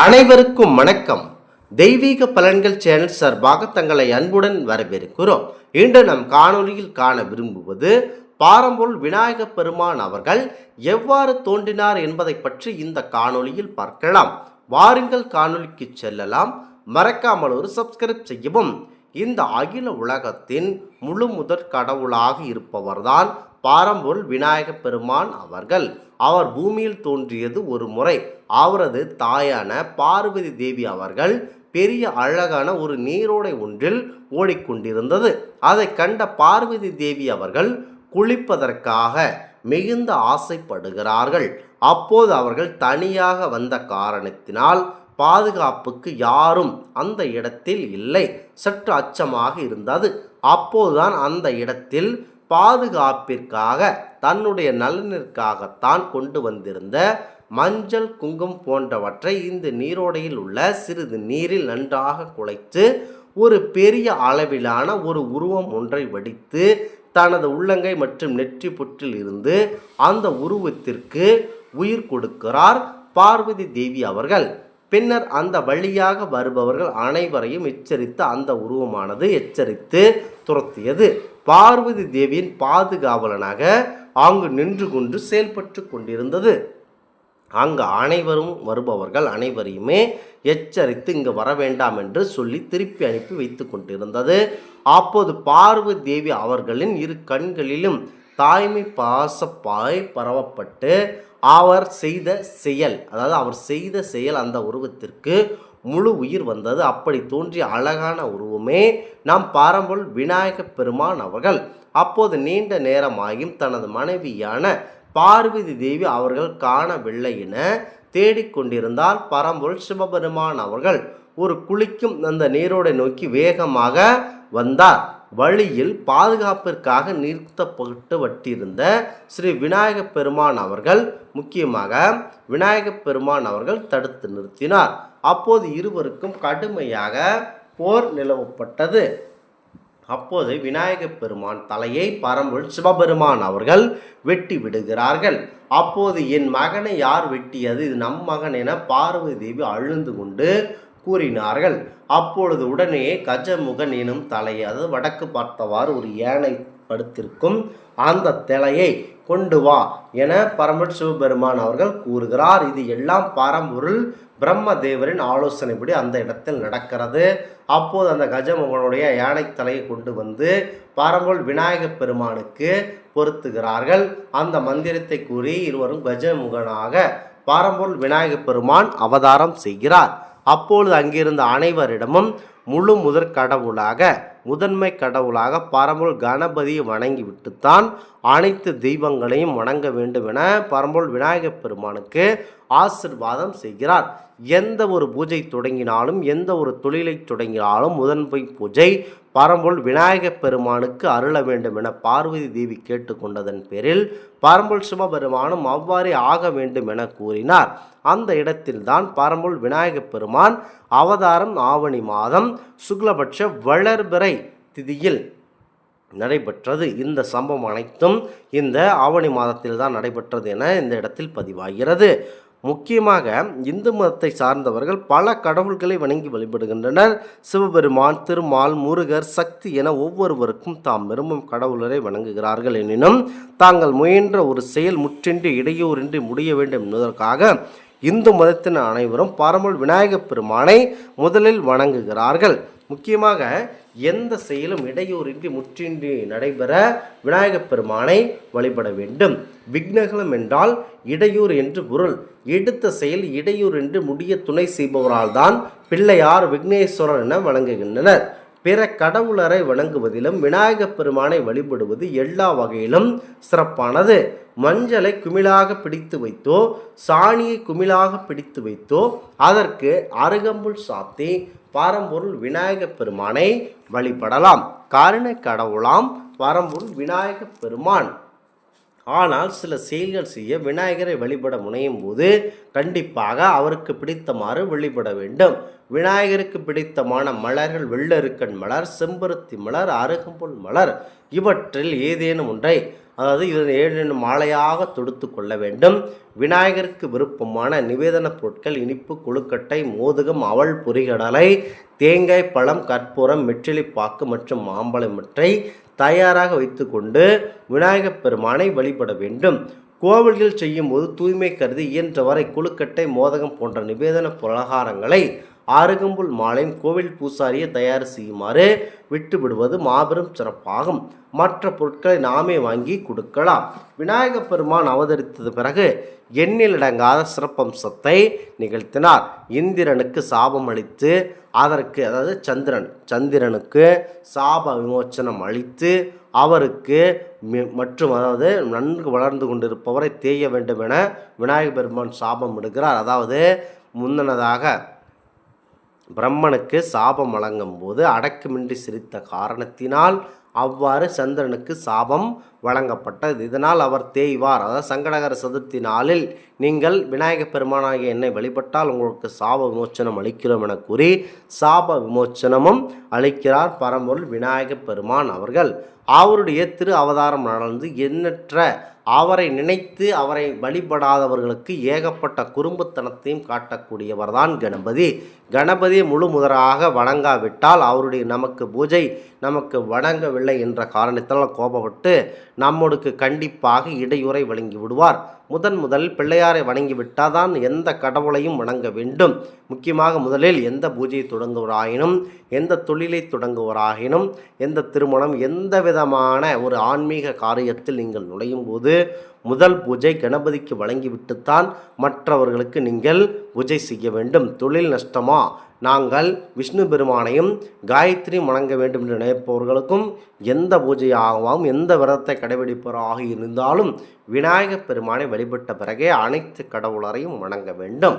அனைவருக்கும் வணக்கம். தெய்வீக பலன்கள் சேனல் சார்பாக தங்களை அன்புடன் வரவேற்கிறோம். இன்று நம் காணொலியில் காண விரும்புவது பாரம்பொருள் விநாயகப் பெருமான் அவர்கள் எவ்வாறு தோன்றினார் என்பதை பற்றி இந்த காணொலியில் பார்க்கலாம். வாருங்கள் காணொலிக்கு செல்லலாம். மறக்காமல் ஒரு சப்ஸ்கிரைப் செய்யவும். இந்த அகில உலகத்தின் முழு முதற் கடவுளாக இருப்பவர்தான் பாரம்பொருள் விநாயகப் பெருமான் அவர்கள். அவர் பூமியில் தோன்றியது ஒரு முறை. அவரது தாயான பார்வதி தேவி அவர்கள் பெரிய அழகான ஒரு நீரோடை ஒன்றில் ஓடிக்கொண்டிருந்தது. அதை கண்ட பார்வதி தேவி அவர்கள் குளிப்பதற்காக மிகுந்த ஆசைப்படுகிறார்கள். அப்போது அவர்கள் தனியாக வந்த காரணத்தினால் பாதுகாப்புக்கு யாரும் அந்த இடத்தில் இல்லை. சற்று அச்சமாக இருந்தது. அப்போதுதான் அந்த இடத்தில் பாதுகாப்பிற்காக தன்னுடைய நலனிற்காகத்தான் கொண்டு வந்திருந்த மஞ்சள் குங்கும் போன்றவற்றை இந்த நீரோடையில் உள்ள சிறிது நீரில் நன்றாக குலைத்து ஒரு பெரிய அளவிலான ஒரு உருவம் ஒன்றை வடித்து தனது உள்ளங்கை மற்றும் நெற்றி புற்றில் இருந்து அந்த உருவத்திற்கு உயிர் கொடுக்கிறார் பார்வதி தேவி அவர்கள். பின்னர் அந்த வழியாக வருபவர்கள் அனைவரையும் எச்சரித்து அந்த உருவமானது எச்சரித்து துரத்தியது. பார்வதி தேவியின் பாதுகாவலனாக அங்கு நின்று கொண்டு செயல்பட்டு கொண்டிருந்தது. அங்கு அனைவரும் வருபவர்கள் அனைவரையுமே எச்சரித்து இங்கு வர வேண்டாம் என்று சொல்லி திருப்பி அனுப்பி வைத்து கொண்டிருந்தது. அப்போது பார்வதி தேவி அவர்களின் இரு கண்களிலும் தாய்மை பாசப்பாய் பரவப்பட்டு அவர் செய்த செயல் அதாவது அவர் செய்த செயல் அந்த உருவத்திற்கு முழு உயிர் வந்தது. அப்படி தோன்றிய அழகான உருவமே நம் பாரம்பொல் விநாயகப் பெருமான் அவர்கள். அப்போது நீண்ட நேரமாகியும் தனது மனைவியான பார்வதி தேவி அவர்கள் காணவில்லை என தேடிக்கொண்டிருந்தால் பரம்பொருள் சிவபெருமான் அவர்கள். ஒரு குளிக்கும் அந்த நீரோடை நோக்கி வேகமாக வந்தார். வழியில் பாதுகாப்பிற்காக நிறுத்தப்பட்டு வட்டிருந்த ஸ்ரீ விநாயகப் பெருமான் அவர்கள் முக்கியமாக விநாயகப் பெருமான் அவர்கள் தடுத்து நிறுத்தினார். அப்போது இருவருக்கும் கடுமையாக போர் நிலவப்பட்டது. அப்போது விநாயக பெருமான் தலையை பரம்புள் சிவபெருமான் அவர்கள் வெட்டி விடுகிறார்கள். அப்போது என் மகனை யார் வெட்டியது? இது நம் மகன் என பார்வதி தேவி அழுந்து கொண்டு கூறினார்கள். அப்பொழுது உடனே கஜமுகன் எனும் தலையை அதாவது வடக்கு பார்த்தவாறு ஒரு யானை படுத்திருக்கும் அந்த தலையை கொண்டு வா என பரமட் சிவபெருமான் அவர்கள் கூறுகிறார். இது எல்லாம் பரம்பொருள் பிரம்மதேவரின் ஆலோசனைப்படி அந்த இடத்தில் நடக்கிறது. அப்போது அந்த கஜமுகனுடைய யானை தலையை கொண்டு வந்து பரம்பொருள் விநாயகப் பெருமானுக்கு பொருத்துகிறார்கள். அந்த மந்திரத்தை கூறி இருவரும் கஜமுகனாக பரம்பொருள் விநாயகப் பெருமான் அவதாரம் செய்கிறார். அப்பொழுது அங்கிருந்த அனைவரிடமும் முழு முதற் கடவுளாக முதன்மை கடவுளாக பரம்பொருள் கணபதியை வணங்கிவிட்டுத்தான் அனைத்து தெய்வங்களையும் வணங்க வேண்டும் என பரம்பொருள் விநாயகப் பெருமானுக்கு ஆசிர்வாதம் செய்கிறார். எந்த ஒரு பூஜை தொடங்கினாலும் எந்த ஒரு தொழிலை தொடங்கினாலும் முதன்மை பூஜை பரம்பொல் விநாயகப் பெருமானுக்கு அருள வேண்டும் என பார்வதி தேவி கேட்டுக்கொண்டதன் பேரில் பரம்பொல் சிவபெருமானும் அவ்வாறே ஆக வேண்டும் என கூறினார். அந்த இடத்தில்தான் பரம்பொல் விநாயகப் பெருமான் அவதாரம் ஆவணி மாதம் சுக்லபட்ச வளர்பிறை திதியில் நடைபெற்றது. இந்த சம்பவம் அனைத்தும் இந்த ஆவணி மாதத்தில் தான் நடைபெற்றது என இந்த இடத்தில் பதிவாகிறது. முக்கியமாக இந்து மதத்தை சார்ந்தவர்கள் பல கடவுள்களை வணங்கி வழிபடுகின்றனர். சிவபெருமான் திருமால் முருகர் சக்தி என ஒவ்வொருவருக்கும் தாம் விரும்பும் கடவுளரை வணங்குகிறார்கள். எனினும் தாங்கள் முயன்ற ஒரு செயல் முற்றின்றி இடையூறின்றி முடிய வேண்டும் என்பதற்காக இந்து மதத்தின் அனைவரும் பரமல் விநாயகப் பெருமானை முதலில் வணங்குகிறார்கள். முக்கியமாக எந்த செயலும் இடையூறின்றி முற்றின்றி நடைபெற விநாயகப் பெருமானை வழிபட வேண்டும். விக்னகலம் என்றால் இடையூறு என்று பொருள். எடுத்த செயல் இடையூறு என்று முடிய துணை செய்பவரால் தான் பிள்ளையார் விக்னேஸ்வரர் என வழங்குகின்றனர். பிற கடவுளரை வணங்குவதிலும் விநாயகப் பெருமானை வழிபடுவது எல்லா வகையிலும் சிறப்பானது. மஞ்சளை குமிழாக பிடித்து வைத்தோ சாணியை குமிழாக பிடித்து வைத்தோ அதற்கு அருகம்புல் சாத்தி பாரம்பொருள் விநாயகப் பெருமானை வழிபடலாம். காரண கடவுளாம் பரம்பொருள் விநாயகப் பெருமான். ஆனால் சில செயல்கள் செய்ய விநாயகரை வழிபட முனையும் போது கண்டிப்பாக அவருக்கு பிடித்தமாறு வழிபட வேண்டும். விநாயகருக்கு பிடித்தமான மலர்கள் வெள்ளருக்கன் மலர் செம்பருத்தி மலர் அருகம்புல் மலர் இவற்றில் ஏதேனும் ஒன்றை அதாவது இதன் ஏழு மாலையாக தொடுத்து கொள்ள வேண்டும். விநாயகருக்கு விருப்பமான நிவேதன பொருட்கள் இனிப்பு கொழுக்கட்டை மோதகம் அவள் பொரிகடலை தேங்காய் பழம் கற்பூரம் வெற்றிலைப்பாக்கு மற்றும் மாம்பழம் மற்றை தயாராக வைத்துக்கொண்டு விநாயகப் பெருமானை வழிபட வேண்டும். கோவில்கள் செய்யும்போது தூய்மை கருதி இயன்றவரை கொழுக்கட்டை மோதகம் போன்ற நிவேதன பலகாரங்களை ஆறுகம்புல் மாலையும் கோவில் பூசாரியை தயார் செய்யுமாறு விட்டுவிடுவது மாபெரும் சிறப்பாகும். மற்ற பொருட்களை நாமே வாங்கி கொடுக்கலாம். விநாயக பெருமான் அவதரித்தது பிறகு எண்ணிலடங்காத சிறப்பம்சத்தை நிகழ்த்தினார். இந்திரனுக்கு சாபம் அளித்து அதற்கு அதாவது சந்திரன் சந்திரனுக்கு சாப விமோச்சனம் அளித்து அவருக்கு மற்றும் அதாவது நன்கு வளர்ந்து கொண்டிருப்பவரை தேய வேண்டும் என விநாயக பெருமான் சாபம் விடுகிறார். அதாவது முன்னதாக பிரம்மனுக்கு சாபம் வழங்கும் போது அடக்கமின்றி சிரித்த காரணத்தினால் அவ்வாறு சந்திரனுக்கு சாபம் வழங்கப்பட்டது. இதனால் அவர் தேய்வார். அதாவது சங்கடகர சதுர்த்தி நாளில் நீங்கள் விநாயகப் பெருமானாகிய என்னை வழிபட்டால் உங்களுக்கு சாப விமோச்சனம் அளிக்கிறோம் என கூறி சாப விமோச்சனமும் அளிக்கிறார் பரம்பொருள் விநாயகப் பெருமான் அவர்கள். அவருடைய திரு அவதாரம் நடந்து எண்ணற்ற அவரை நினைத்து அவரை வழிபடாதவர்களுக்கு ஏகப்பட்ட குறும்புத்தனத்தையும் காட்டக்கூடியவர்தான் கணபதி. கணபதி முழு முதலாக வணங்காவிட்டால் அவருடைய நமக்கு பூஜை நமக்கு வணங்கவில்லை என்ற காரணத்தால் கோபப்பட்டு நம்மோடுக்கு கண்டிப்பாக இடையூறை வழங்கி விடுவார். முதன் முதல் பிள்ளையாரை வணங்கிவிட்டால் தான் எந்த கடவுளையும் வணங்க வேண்டும். முக்கியமாக முதலில் எந்த பூஜையை தொடங்குவராயினும் எந்த தொழிலை தொடங்குவராயினும் எந்த திருமணம் எந்த வித உன்னதமான ஒரு ஆன்மீக காரியத்தில் நீங்கள் நுழையும் போது முதல் பூஜை கணபதிக்கு வழங்கிவிட்டுத்தான் மற்றவர்களுக்கு நீங்கள் பூஜை செய்ய வேண்டும். தொழில் நஷ்டமா? நாங்கள் விஷ்ணு பெருமானையும் காயத்ரி வணங்க வேண்டும் என்று நினைப்பவர்களுக்கும் எந்த பூஜையாகவும் எந்த விரதத்தை கடைபிடிப்பவராக இருந்தாலும் விநாயகப் பெருமானை வழிபட்ட பிறகே அனைத்து கடவுளரையும் வணங்க வேண்டும்.